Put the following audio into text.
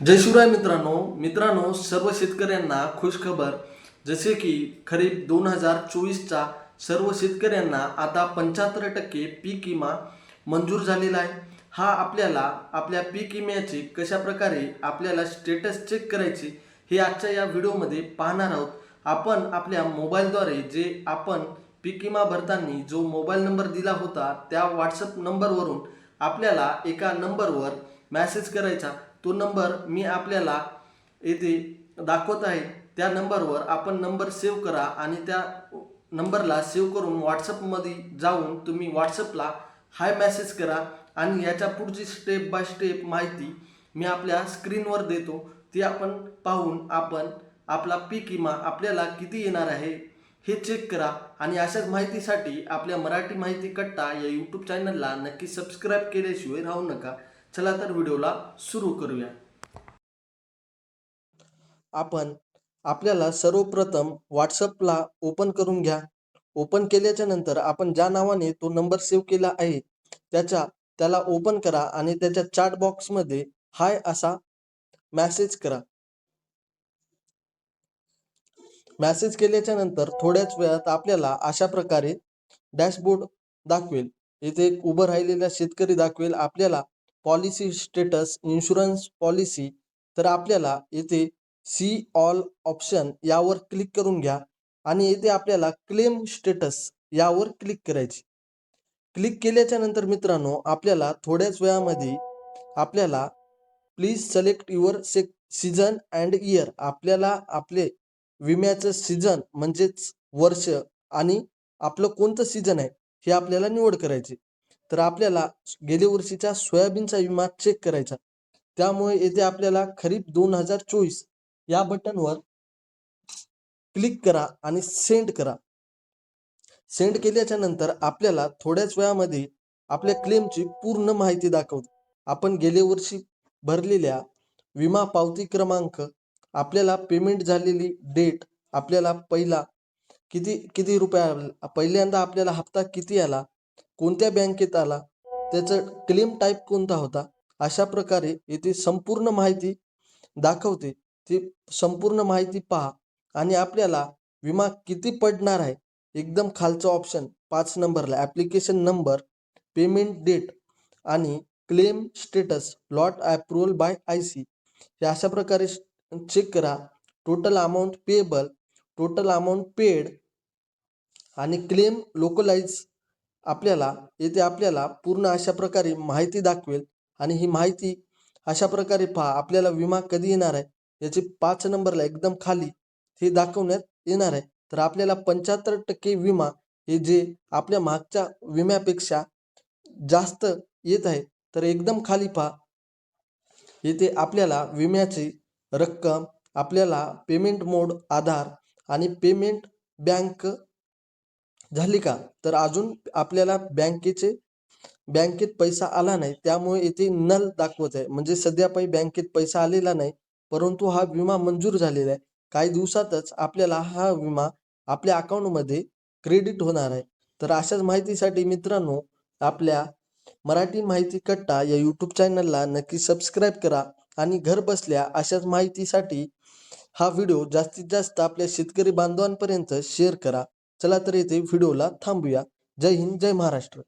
जय शिवराय मित्रांनो. मित्रांनो सर्व शेतकऱ्यांना खुशखबर जसे की खरीप दोन हजार चोवीसचा सर्व शेतकऱ्यांना आता पंच्याहत्तर टक्के पीक विमा मंजूर झालेला आहे. हा आपल्याला आपल्या पीक विम्याची कशा प्रकारे आपल्याला स्टेटस चेक करायची हे आजच्या या व्हिडिओमध्ये पाहणार आहोत. आपण आपल्या मोबाईलद्वारे जे आपण पीक विमा भरताना जो मोबाईल नंबर दिला होता त्या व्हॉट्सअप नंबरवरून आपल्याला एका नंबरवर मॅसेज करायचा. तो नंबर मी आपल्याला येथे दाखवत आहे. त्या नंबरवर आपण नंबर सेव्ह करा आणि त्या नंबरला सेव्ह करून व्हॉट्सअपमध्ये जाऊन तुम्ही व्हॉट्सअपला हाय मेसेज करा आणि याच्या पुढची स्टेप बाय स्टेप माहिती मी आपल्या स्क्रीनवर देतो. ती आपण पाहून आपण आपला पीक विमा आपल्याला किती येणार आहे हे चेक करा आणि अशाच माहितीसाठी आपल्या मराठी माहिती कट्टा या यूट्यूब चॅनलला नक्की सबस्क्राईब केल्याशिवाय राहू नका. चला तर व्हिडिओला सुरू करूया. आपण आपल्याला सर्वप्रथम व्हॉट्सअपला ओपन करून घ्या. ओपन केल्याच्यानंतर आपण ज्या नावाने तो नंबर सेव्ह केला आहे त्याच्या त्याला ओपन करा आणि त्याच्या चॅट बॉक्समध्ये हाय असा मॅसेज करा. मॅसेज केल्याच्यानंतर थोड्याच वेळात आपल्याला अशा प्रकारे डॅशबोर्ड दाखवेल. इथे एक उभं राहिलेला शेतकरी दाखवेल. आपल्याला पॉलिसी स्टेटस इन्शुरन्स पॉलिसी तर आपल्याला येथे सी ऑल ऑप्शन यावर क्लिक करून घ्या आणि येथे आपल्याला क्लेम स्टेटस यावर क्लिक करायची. क्लिक केल्याच्यानंतर मित्रांनो आपल्याला थोड्याच वेळामध्ये आपल्याला प्लीज सिलेक्ट युअर से सीझन अँड इयर आपल्याला आपले विम्याचं सीझन म्हणजेच वर्ष आणि आपलं कोणतं सीझन आहे हे आपल्याला निवड करायची. तर आपल्याला गेल्या वर्षीच्या सोयाबीनचा विमा चेक करायचा. त्यामुळे येथे आपल्याला खरीप दोन हजार चोवीस या बटनवर क्लिक करा आणि सेंड करा. सेंड केल्याच्यानंतर आपल्याला थोड्याच वेळामध्ये आपल्या क्लेमची पूर्ण माहिती दाखवते. आपण गेल्या वर्षी भरलेल्या विमा पावती क्रमांक आपल्याला पेमेंट झालेली डेट आपल्याला पहिला किती किती रुपये पहिल्यांदा आपल्याला हप्ता किती आला कोणत्या बँकेत आला? त्याचं क्लेम टाईप कोणता होता? अशा प्रकारे येथे संपूर्ण माहिती दाखवते. ती संपूर्ण माहिती पहा आणि आपल्याला विमा किती पडणार आहे? एकदम खालचं ऑप्शन पाच नंबरला. ॲप्लिकेशन नंबर पेमेंट डेट आणि claim status lot approval by I C हे अशा प्रकारे चेक करा. Total amount payable total amount paid आणि क्लेम लोकलाइज आपल्याला येथे आपल्याला पूर्ण अशा प्रकारे माहिती दाखवेल आणि ही माहिती अशा प्रकारे पहा आपल्याला विमा कधी येणार आहे? याची पाच नंबरला एकदम खाली हे दाखवण्यात येणार आहे. तर आपल्याला पंच्याहत्तर टक्के विमा हे जे आपल्या मागच्या विम्यापेक्षा जास्त येत आहे तर एकदम खाली पहा. येथे आपल्याला विम्याची रक्कम आपल्याला पेमेंट मोड आधार आणि पेमेंट बँक झाली का? तर अजून आपल्याला बँकेचे बँकेत पैसा आला नाही त्यामुळे येथे नल दाखवत आहे. म्हणजे सध्या काही बँकेत पैसा आलेला नाही परंतु हा विमा मंजूर झालेला आहे. काही दिवसातच आपल्याला हा विमा आपल्या अकाउंटमध्ये क्रेडिट होणार आहे. तर अशाच माहितीसाठी मित्रांनो आपल्या मराठी माहिती कट्टा या यूट्यूब चॅनलला नक्की सबस्क्राईब करा आणि घर बसल्या अशाच माहितीसाठी हा व्हिडिओ जास्तीत जास्त आपल्या शेतकरी बांधवांपर्यंत शेअर करा. चला तर येथे व्हिडिओला थांबूया. जय हिंद जय महाराष्ट्र.